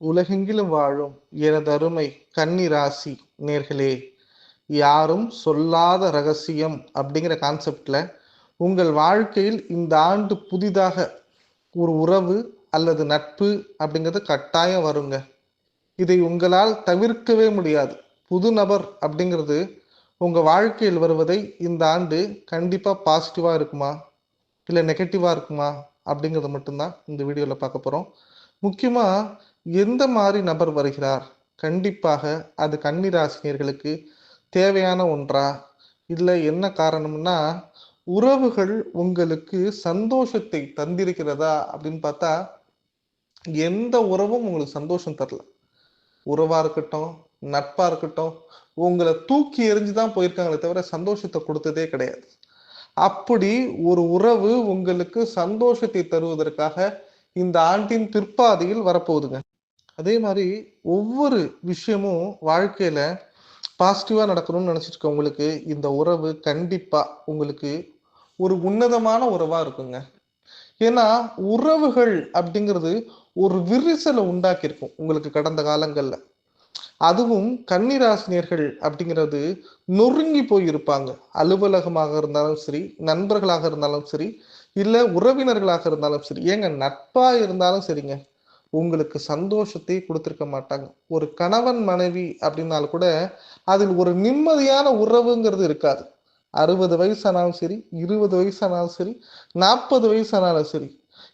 உலகெங்கிலும் வாழும் எனதருமை கன்னிராசி கன்னி ராசி நேர்களே யாரும் சொல்லாத ரகசியம் அப்படிங்கிற கான்செப்டில் உங்கள் வாழ்க்கையில் இந்த ஆண்டு புதிதாக ஒரு உறவு அல்லது நட்பு அப்படிங்கிறது கட்டாயம் வருங்க. இதை உங்களால் தவிர்க்கவே முடியாது. புது நபர் அப்படிங்கிறது உங்கள் வாழ்க்கையில் வருவதை இந்த ஆண்டு கண்டிப்பாக பாசிட்டிவாக இருக்குமா? இல்லை நெகட்டிவாக இருக்குமா? அப்படிங்கிறது மட்டும்தான் இந்த வீடியோவில் பார்க்க போகிறோம் முக்கியமாக எந்த மாதிரி நபர் வருகிறார்? கண்டிப்பாக அது கன்னிராசினியர்களுக்கு தேவையான ஒன்றா? இல்லை என்ன காரணம்னா உறவுகள் உங்களுக்கு சந்தோஷத்தை தந்திருக்கிறதா? அப்படின்னு பார்த்தா எந்த உறவும் உங்களுக்கு சந்தோஷம் தரல. உறவா இருக்கட்டும் நட்பா இருக்கட்டும் உங்களை தூக்கி எறிஞ்சுதான் போயிருக்காங்களே தவிர சந்தோஷத்தை கொடுத்ததே கிடையாது. அப்படி ஒரு உறவு உங்களுக்கு சந்தோஷத்தை தருவதற்காக இந்த ஆண்டின் பிற்பாதையில் வரப்போகுதுங்க. அதே மாதிரி ஒவ்வொரு விஷயமும் வாழ்க்கையில பாசிட்டிவா நடக்கணும்னு நினைச்சிட்டு உங்களுக்கு இந்த உறவு கண்டிப்பா உங்களுக்கு ஒரு உன்னதமான உறவா இருக்குங்க. ஏன்னா உறவுகள் அப்படிங்கிறது ஒரு விரிசலை உண்டாக்கியிருக்கும் உங்களுக்கு கடந்த காலங்கள்ல. அதுவும் கன்னிராசினியர்கள் அப்படிங்கிறது நொறுங்கி போயிருப்பாங்க அலுவலகமாக இருந்தாலும் சரி நண்பர்களாக இருந்தாலும் சரி இல்லை உறவினர்களாக இருந்தாலும் சரி. ஏங்க நட்பா இருந்தாலும் சரிங்க. உங்களுக்கு சந்தோஷத்தை கொடுத்துருக்க மாட்டாங்க. ஒரு கணவன் மனைவி அப்படின்னாலும் கூட அதில் ஒரு நிம்மதியான உறவுங்கிறது இருக்காது. அறுபது வயசானாலும் சரி இருபது வயசானாலும் சரி நாற்பது வயசானாலும் சரி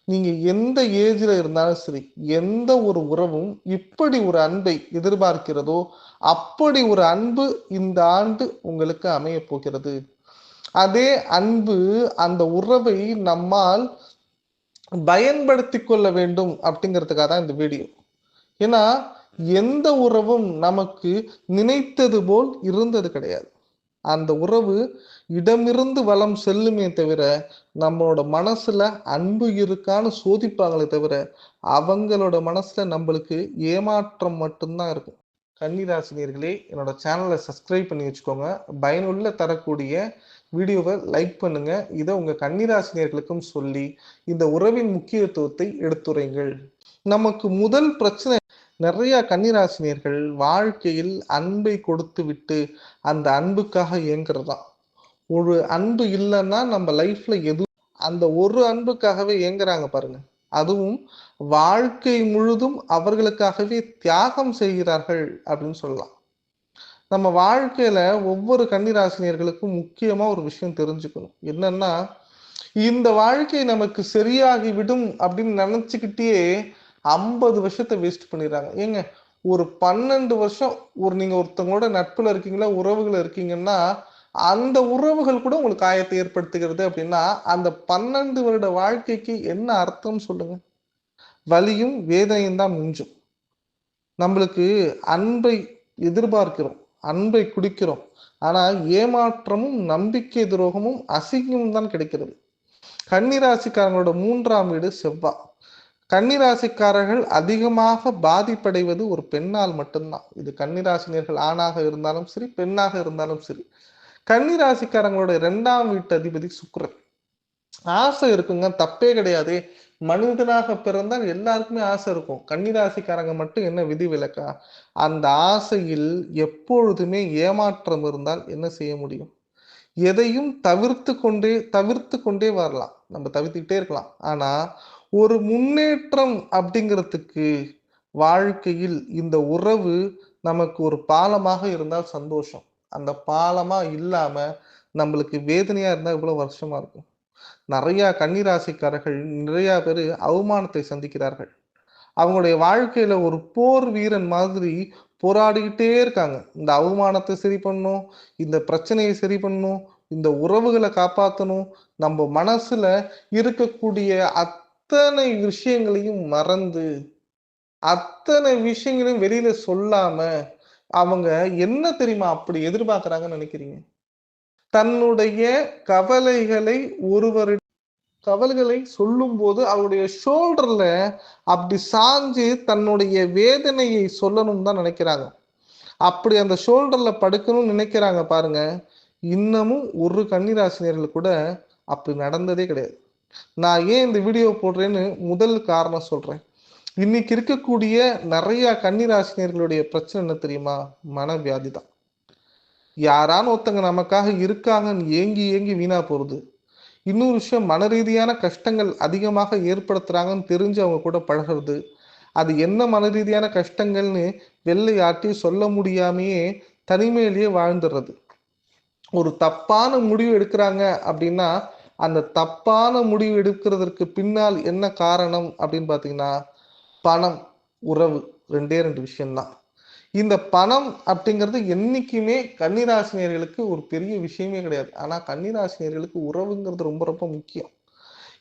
நீங்க எந்த ஏஜ்ல இருந்தாலும் சரி எந்த ஒரு உறவும் இப்படி ஒரு அன்பை எதிர்பார்க்கிறதோ அப்படி ஒரு அன்பு இந்த ஆண்டு உங்களுக்கு அமைய போகிறது. அதே அன்பு அந்த உறவை நம்மால் பயன்படுத்தி கொள்ள வேண்டும் அப்படிங்கிறதுக்காக தான் இந்த வீடியோ ஏன்னா எந்த உறவும் நமக்கு நினைத்தது போல் இருந்தது கிடையாது. அந்த உறவு இடமிருந்து வளம் செல்லுமே தவிர நம்மளோட மனசுல அன்பு இருக்கான்னு சோதிப்பாங்களே தவிர அவங்களோட மனசுல நம்மளுக்கு ஏமாற்றம் மட்டும்தான் இருக்கும். கன்னிராசினியர்களே என்னோட சேனலை சப்ஸ்கிரைப் பண்ணி வச்சுக்கோங்க. பயனுள்ள தரக்கூடிய வீடியோவை லைக் பண்ணுங்க. இதை உங்க கன்னிராசினியர்களுக்கும் சொல்லி இந்த உறவின் முக்கியத்துவத்தை எடுத்துரைங்கள் நமக்கு முதல் பிரச்சனை நிறைய கன்னிராசினியர்கள் வாழ்க்கையில் அன்பை கொடுத்து விட்டு அந்த அன்புக்காக இயங்குறதா ஒரு அன்பு இல்லைன்னா நம்ம லைஃப்ல எது அந்த ஒரு அன்புக்காகவே இயங்குறாங்க பாருங்க. அதுவும் வாழ்க்கை முழுதும் அவர்களுக்காகவே தியாகம் செய்கிறார்கள் அப்படின்னு சொல்லலாம். நம்ம வாழ்க்கையில ஒவ்வொரு கன்னிராசினியர்களுக்கும் முக்கியமா ஒரு விஷயம் தெரிஞ்சுக்கணும். என்னன்னா இந்த வாழ்க்கை நமக்கு சரியாகி விடும் அப்படின்னு நினைச்சுக்கிட்டே ஐம்பது வருஷத்தை வேஸ்ட் பண்ணிடுறாங்க. ஏங்க ஒரு பன்னெண்டு வருஷம் ஒரு நீங்க ஒருத்தவங்களோட நட்புல இருக்கீங்களா உறவுகள் இருக்கீங்கன்னா அந்த உறவுகள் கூட உங்களுக்கு காயத்தை ஏற்படுத்துகிறது அப்படின்னா அந்த பன்னெண்டு வருட வாழ்க்கைக்கு என்ன அர்த்தம் சொல்லுங்க. வலியும் வேதனையும் தான் மிஞ்சும். நம்மளுக்கு அன்பை எதிர்பார்க்கிறோம். அன்பை குடிக்கிறோம். ஆனால் ஏமாற்றமும் நம்பிக்கை துரோகமும் அசிங்கமும் தான் கிடைக்கிறது. கன்னிராசிக்காரங்களோட மூன்றாம் வீடு செவ்வா. கன்னிராசிக்காரர்கள் அதிகமாக பாதிப்படைவது ஒரு பெண்ணால் மட்டும்தான். இது கன்னிராசினியர்கள் ஆணாக இருந்தாலும் சரி பெண்ணாக இருந்தாலும் சரி. கன்னிராசிக்காரங்களோட இரண்டாம் வீட்டு அதிபதி சுக்கரன். ஆசை இருக்குங்க தப்பே கிடையாது. மனிதனாக பிறந்தால் எல்லாருக்குமே ஆசை இருக்கும். கன்னிராசிக்காரங்க மட்டும் என்ன விதி விலக்கா? அந்த ஆசையில் எப்பொழுதுமே ஏமாற்றம் இருந்தால் என்ன செய்ய முடியும்? எதையும் தவிர்த்து கொண்டே தவிர்த்து கொண்டே வரலாம். நம்ம தவிர்த்துக்கிட்டே இருக்கலாம். ஆனா ஒரு முன்னேற்றம் அப்படிங்கிறதுக்கு வாழ்க்கையில் இந்த உறவு நமக்கு ஒரு பாலமாக இருந்தால் சந்தோஷம். அந்த பாலமா இல்லாம நம்மளுக்கு வேதனையா இருந்தால் இவ்வளவு வருஷமா இருக்கும்? நிறையா கன்னிராசிக்காரர்கள் நிறையா பேர் அவமானத்தை சந்திக்கிறார்கள். அவங்களுடைய வாழ்க்கையில ஒரு போர் வீரன் மாதிரி போராடிக்கிட்டே இருக்காங்க. இந்த அவமானத்தை சரி பண்ணும் இந்த பிரச்சனையை சரி பண்ணும் இந்த உறவுகளை காப்பாற்றணும் நம்ம மனசுல இருக்கக்கூடிய அத்தனை விஷயங்களையும் மறந்து அத்தனை விஷயங்களையும் வெளியில சொல்லாம அவங்க என்ன தெரியுமா அப்படி எதிர்பார்க்கறாங்கன்னு நினைக்கிறீங்க? தன்னுடைய கவலைகளை ஒருவரிடம் கவலைகளை சொல்லும் போது அவருடைய ஷோல்டர்ல அப்படி சாஞ்சு தன்னுடைய வேதனையை சொல்லணும் தான் நினைக்கிறாங்க. அப்படி அந்த ஷோல்டர்ல படுக்கணும்னு நினைக்கிறாங்க பாருங்க. இன்னமும் ஒரு கன்னிராசினியர்கள் கூட அப்படி நடந்ததே கிடையாது. நான் ஏன் இந்த வீடியோ போடுறேன்னு முதல் காரணம் சொல்றேன். இன்னைக்கு இருக்கக்கூடிய நிறைய கன்னிராசினியர்களுடைய பிரச்சனை என்ன தெரியுமா? மனவியாதி தான். யாரான ஒருத்தங்க நமக்காக இருக்காங்கன்னு ஏங்கி ஏங்கி வீணா போகிறது இன்னொரு விஷயம் மன ரீதியான கஷ்டங்கள் அதிகமாக ஏற்படுத்துகிறாங்கன்னு தெரிஞ்சு அவங்க கூட பழகிறது. அது என்ன மன ரீதியான கஷ்டங்கள்னு வெள்ளை ஆட்டி சொல்ல முடியாமையே தனிமையிலேயே வாழ்ந்துடுறது. ஒரு தப்பான முடிவு எடுக்கிறாங்க அப்படின்னா அந்த தப்பான முடிவு எடுக்கிறதுக்கு பின்னால் என்ன காரணம் அப்படின்னு பார்த்தீங்கன்னா பணம் உறவு ரெண்டே ரெண்டு விஷயம்தான். இந்த பணம் அப்படிங்கிறது என்றைக்குமே கன்னிராசினியர்களுக்கு ஒரு பெரிய விஷயமே கிடையாது. ஆனால் கன்னிராசினியர்களுக்கு உறவுங்கிறது ரொம்ப ரொம்ப முக்கியம்.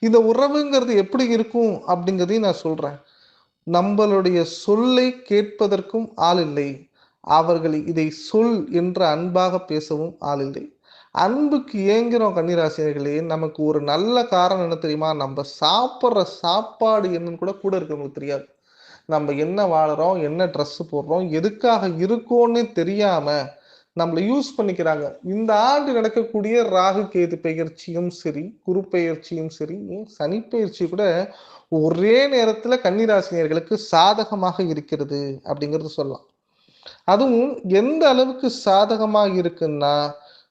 இந்த உறவுங்கிறது எப்படி இருக்கும் அப்படிங்கிறதையும் நான் சொல்கிறேன் நம்மளுடைய சொல்லை கேட்பதற்கும் ஆள் இல்லை. அவர்கள் இதை சொல் என்று அன்பாக பேசவும் ஆள் இல்லை. அன்புக்கு ஏங்குறோம் கன்னிராசினியர்களே நமக்கு ஒரு நல்ல காரணம் என்ன தெரியுமா? நம்ம சாப்பிட்ற சாப்பாடு என்னன்னு கூட கூட இருக்கிறவங்களுக்கு தெரியாது. நம்ம என்ன வாழறோம் என்ன ட்ரெஸ் போடுறோம் எதுக்காக இருக்கோன்னு தெரியாம நம்மளை யூஸ் பண்ணிக்கிறாங்க. இந்த ஆண்டு நடக்கக்கூடிய ராகு கேது பெயர்ச்சியும் சரி குரு பெயர்ச்சியும் சரி சனி கூட ஒரே நேரத்துல கன்னிராசினியர்களுக்கு சாதகமாக இருக்கிறது அப்படிங்கிறது சொல்லலாம். அதுவும் எந்த அளவுக்கு சாதகமாக இருக்குன்னா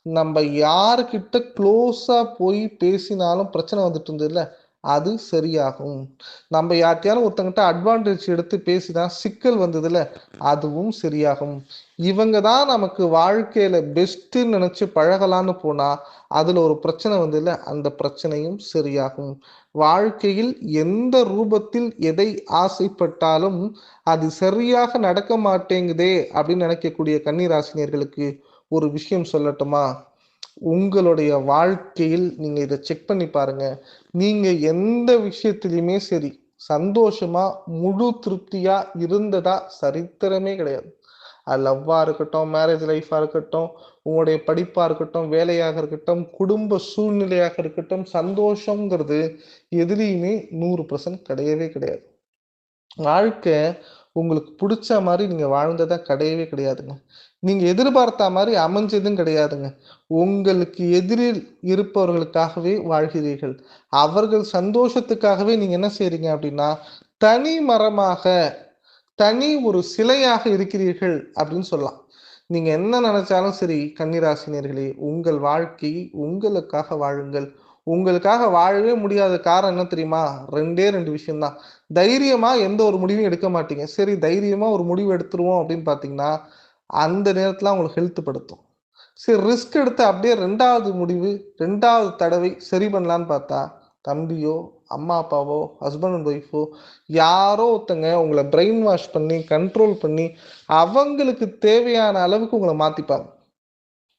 நம்ம யாருக்கிட்ட க்ளோஸா போய் பேசினாலும் பிரச்சனை வந்துட்டு இருந்தது இல்லை அது சரியாகும். நம்ம யார்கிட்டயாலும் ஒருத்தங்கிட்ட அட்வான்டேஜ் எடுத்து பேசிதான் சிக்கல் வந்ததுல அதுவும் சரியாகும். இவங்க தான் நமக்கு வாழ்க்கையில பெஸ்ட்ன்னு நினைச்சு பழகலான்னு போனா அதுல ஒரு பிரச்சனை வந்ததுல அந்த பிரச்சனையும் சரியாகும். வாழ்க்கையில் எந்த ரூபத்தில் எதை ஆசைப்பட்டாலும் அது சரியாக நடக்க மாட்டேங்குதே அப்படின்னு நினைக்கக்கூடிய கன்னிராசினியர்களுக்கு ஒரு விஷயம் சொல்லட்டுமா? உங்களுடைய வாழ்க்கையில் நீங்க இதை செக் பண்ணி பாருங்க. நீங்க எந்த விஷயத்திலையுமே சரி சந்தோஷமா முழு திருப்தியா இருந்ததா சரித்திரமே கிடையாது. அது லவ்வா இருக்கட்டும் மேரேஜ் லைஃபா இருக்கட்டும் உங்களுடைய படிப்பா இருக்கட்டும் வேலையாக இருக்கட்டும் குடும்ப சூழ்நிலையாக இருக்கட்டும் சந்தோஷங்கிறது எதுலேயுமே நூறு பர்சன்ட் கிடையவே கிடையாது. வாழ்க்கை உங்களுக்கு பிடிச்ச மாதிரி நீங்கள் வாழ்ந்ததாக கிடையவே கிடையாதுங்க. நீங்கள் எதிர்பார்த்த மாதிரி அமைஞ்சதும் கிடையாதுங்க. உங்களுக்கு எதிரில் இருப்பவர்களுக்காகவே வாழ்கிறீர்கள். அவர்கள் சந்தோஷத்துக்காகவே நீங்கள் என்ன செய்கிறீங்க அப்படின்னா தனி மரமாக தனி ஒரு சிலையாக இருக்கிறீர்கள் அப்படின்னு சொல்லலாம். நீங்கள் என்ன நினச்சாலும் சரி கன்னிராசினியர்களே உங்கள் வாழ்க்கை உங்களுக்காக வாழுங்கள். உங்களுக்காக வாழவே முடியாத காரணம் என்ன தெரியுமா? ரெண்டே ரெண்டு விஷயம்தான். தைரியமா எந்த ஒரு முடிவும் எடுக்க மாட்டீங்க. சரி தைரியமா ஒரு முடிவு எடுத்துருவோம் அப்படின்னு பாத்தீங்கன்னா அந்த நேரத்துல உங்களுக்கு ஹெல்த் படுத்தும். சரி ரிஸ்க் எடுத்து அப்படியே ரெண்டாவது முடிவு ரெண்டாவது தடவை சரி பண்ணலான்னு பார்த்தா தம்பியோ அம்மா அப்பாவோ ஹஸ்பண்ட் அண்ட் ஒய்ஃபோ யாரோ ஒருத்தங்க உங்களை பிரெயின் வாஷ் பண்ணி கண்ட்ரோல் பண்ணி அவங்களுக்கு தேவையான அளவுக்கு உங்களை மாத்திப்பாங்க.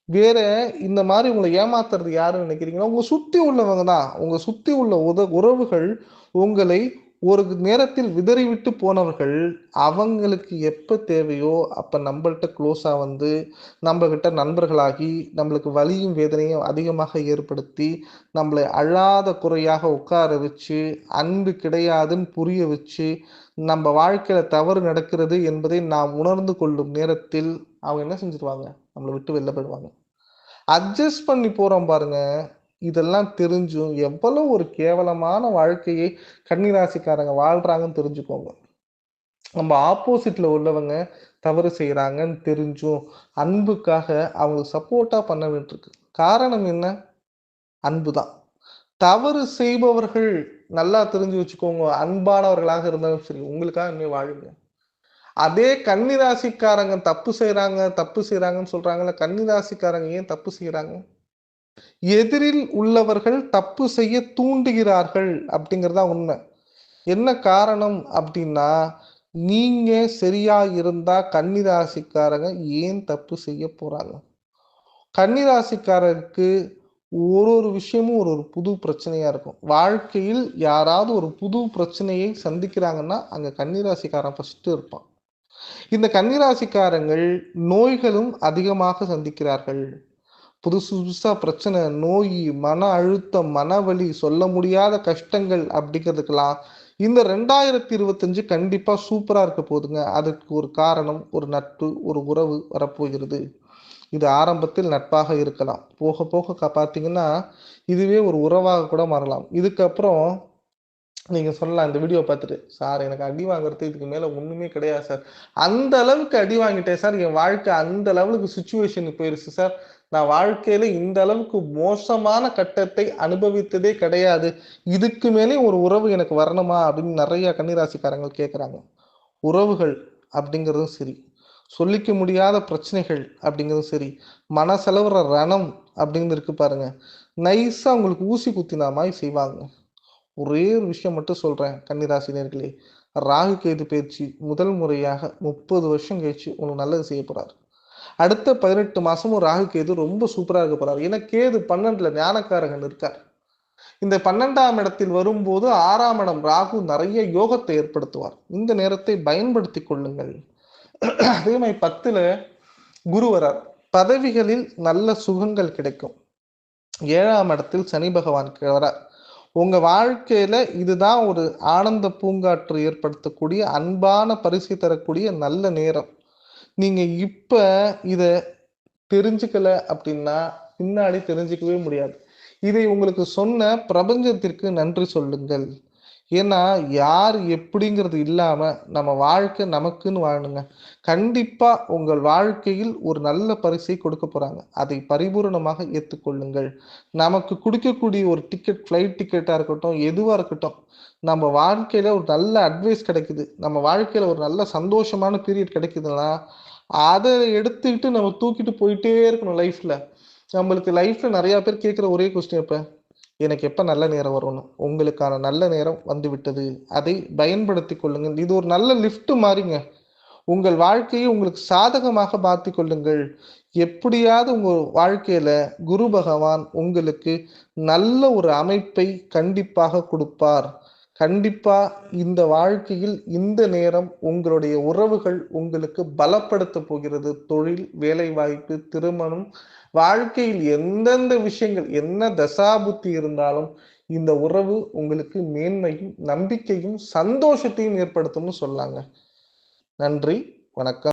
வேற இந்த மாதிரி உங்களை ஏமாத்துறது யாருன்னு நினைக்கிறீங்கன்னா உங்க சுத்தி உள்ளவங்க தான். உங்க சுத்தி உள்ள உத உறவுகள் உங்களை ஒரு நேரத்தில் விதறிவிட்டு போனவர்கள் அவங்களுக்கு எப்போ தேவையோ அப்போ நம்மள்கிட்ட க்ளோஸாக வந்து நம்மக்கிட்ட நண்பர்களாகி நம்மளுக்கு வலியும் வேதனையும் அதிகமாக ஏற்படுத்தி நம்மளை அழாத குறையாக உட்கார வச்சு அன்பு கிடையாதுன்னு புரிய வச்சு நம்ம வாழ்க்கையில் தவறு நடக்கிறது என்பதை நாம் உணர்ந்து கொள்ளும் நேரத்தில் அவங்க என்ன செஞ்சிருவாங்க? நம்மளை விட்டு வெளில போயிடுவாங்க. அட்ஜஸ்ட் பண்ணி போறோம் பாருங்க. இதெல்லாம் தெரிஞ்சும் எவ்வளவு ஒரு கேவலமான வாழ்க்கையை கன்னிராசிக்காரங்க வாழ்றாங்கன்னு தெரிஞ்சுக்கோங்க. நம்ம ஆப்போசிட்ல உள்ளவங்க தவறு செய்யறாங்கன்னு தெரிஞ்சும் அன்புக்காக அவங்க சப்போர்ட்டா பண்ண வேண்டியிருக்கு. காரணம் என்ன? அன்பு தான். தவறு செய்பவர்கள் நல்லா தெரிஞ்சு வச்சுக்கோங்க. அன்பானவர்களாக இருந்தாலும் சரி உங்களுக்காக இன்னும் வாழுங்க. அதே கன்னிராசிக்காரங்க தப்பு செய்யறாங்க தப்பு செய்யறாங்கன்னு சொல்றாங்கல்ல கன்னிராசிக்காரங்க ஏன் தப்பு செய்யறாங்க எதிரில் உள்ளவர்கள் தப்பு செய்ய தூண்டுகிறார்கள் அப்படிங்கறதா உண்மை. என்ன காரணம் அப்படின்னா நீங்க சரியா இருந்தா கன்னிராசிக்காரங்க ஏன் தப்பு செய்ய போறாங்க? கன்னிராசிக்காரருக்கு ஒரு ஒரு விஷயமும் ஒரு ஒரு புது பிரச்சனையா இருக்கும். வாழ்க்கையில் யாராவது ஒரு புது பிரச்சனையை சந்திக்கிறாங்கன்னா அங்க கன்னிராசிக்காரன் ஃபர்ஸ்ட் இருப்பான். இந்த கன்னிராசிக்காரங்கள் நோய்களும் அதிகமாக சந்திக்கிறார்கள். புதுசு புதுசாக பிரச்சனை நோய் மன அழுத்தம் மனவலி சொல்ல முடியாத கஷ்டங்கள் அப்படிங்கிறதுக்கெல்லாம் இந்த ரெண்டாயிரத்தி இருபத்தஞ்சு கண்டிப்பாக சூப்பராக இருக்க போகுதுங்க. அதுக்கு ஒரு காரணம் ஒரு நட்பு ஒரு உறவு வரப்போகிறது. இது ஆரம்பத்தில் நட்பாக இருக்கலாம். போக போக பார்த்தீங்கன்னா இதுவே ஒரு உறவாக கூட மாறலாம். இதுக்கப்புறம் நீங்க சொல்லலாம் இந்த வீடியோ பார்த்துட்டு. சார் எனக்கு அடி வாங்குறது இதுக்கு மேல ஒண்ணுமே கிடையாது சார். அந்த அளவுக்கு அடி வாங்கிட்டேன் சார். என் வாழ்க்கை அந்த லெவலுக்கு சுச்சுவேஷனுக்கு போயிருச்சு சார். நான் வாழ்க்கையில இந்த அளவுக்கு மோசமான கட்டத்தை அனுபவித்ததே கிடையாது. இதுக்கு மேலே ஒரு உறவு எனக்கு வரணுமா? அப்படின்னு நிறைய கன்னிராசிக்காரங்க கேட்குறாங்க உறவுகள் அப்படிங்கிறதும் சரி. சொல்லிக்க முடியாத பிரச்சனைகள் அப்படிங்கிறதும் சரி. மனசெலவுற ரணம் அப்படிங்கிறது இருக்கு பாருங்க. நைஸா உங்களுக்கு ஊசி குத்தினா மாதிரி செய்வாங்க. ஒரே ஒரு விஷயம் மட்டும் சொல்கிறேன் கன்னிராசினியர்களே. ராகு கேது பயிற்சி முதல் முறையாக முப்பது வருஷம் கழிச்சு உங்களுக்கு நல்லது செய்ய போகிறார் அடுத்த பதினெட்டு மாதமும் ராகு கேது ரொம்ப சூப்பராக இருக்க போகிறார் ஏன்னா கேது பன்னெண்டில் ஞானக்காரகன் இருக்கார். இந்த பன்னெண்டாம் இடத்தில் வரும்போது ஆறாம் இடம் ராகு நிறைய யோகத்தை ஏற்படுத்துவார். இந்த நேரத்தை பயன்படுத்தி கொள்ளுங்கள். அதே மாதிரி பத்தில் குரு வரார். பதவிகளில் நல்ல சுகங்கள் கிடைக்கும். ஏழாம் இடத்தில் சனி பகவான் வரார். உங்க வாழ்க்கையில இதுதான் ஒரு ஆனந்த பூங்காற்று ஏற்படுத்தக்கூடிய அன்பான பரிசு தரக்கூடிய நல்ல நேரம். நீங்க இப்ப இத தெரிஞ்சுக்கல அப்படின்னா பின்னாடி தெரிஞ்சுக்கவே முடியாது. இதை உங்களுக்கு சொன்ன பிரபஞ்சத்திற்கு நன்றி சொல்லுங்கள். ஏன்னா யார் எப்படிங்கிறது இல்லாம நம்ம வாழ்க்கை நமக்குன்னு வாழணுங்க. கண்டிப்பா உங்கள் வாழ்க்கையில் ஒரு நல்ல பரிசை கொடுக்க போறாங்க. அதை பரிபூரணமாக ஏற்றுக்கொள்ளுங்கள். நமக்கு கொடுக்கக்கூடிய ஒரு டிக்கெட் ஃப்ளைட் டிக்கெட்டா இருக்கட்டும் எதுவா இருக்கட்டும் நம்ம வாழ்க்கையில ஒரு நல்ல அட்வைஸ் கிடைக்குது. நம்ம வாழ்க்கையில ஒரு நல்ல சந்தோஷமான பீரியட் கிடைக்குதுன்னா அதை எடுத்துக்கிட்டு நம்ம தூக்கிட்டு போயிட்டே இருக்கணும் லைஃப்ல நம்மளுக்கு லைஃப்ல நிறைய பேர் கேட்குற ஒரே கொஸ்டின் இப்போ எனக்கு எப்போ நல்ல நேரம் வரும்னு? உங்களுக்கான நல்ல நேரம் வந்துவிட்டது. அதை பயன்படுத்தி கொள்ளுங்கள். இது ஒரு நல்ல லிஃப்ட் மாறிங்க. உங்கள் வாழ்க்கையை உங்களுக்கு சாதகமாக மாற்றி கொள்ளுங்கள். எப்படியாவது உங்கள் வாழ்க்கையில குரு பகவான் உங்களுக்கு நல்ல ஒரு அமைப்பை கண்டிப்பாக கொடுப்பார். கண்டிப்பா இந்த வாழ்க்கையில் இந்த நேரம் உங்களுடைய உறவுகள் உங்களுக்கு பலப்படுத்த போகிறது. தொழில் வேலைவாய்ப்பு திருமணம் வாழ்க்கையில் எந்தெந்த விஷயங்கள் என்ன தசாபுத்தி இருந்தாலும் இந்த உறவு உங்களுக்கு மேன்மையும் நம்பிக்கையும் சந்தோஷத்தையும் ஏற்படுத்தும்னு சொல்லாங்க. நன்றி வணக்கம்.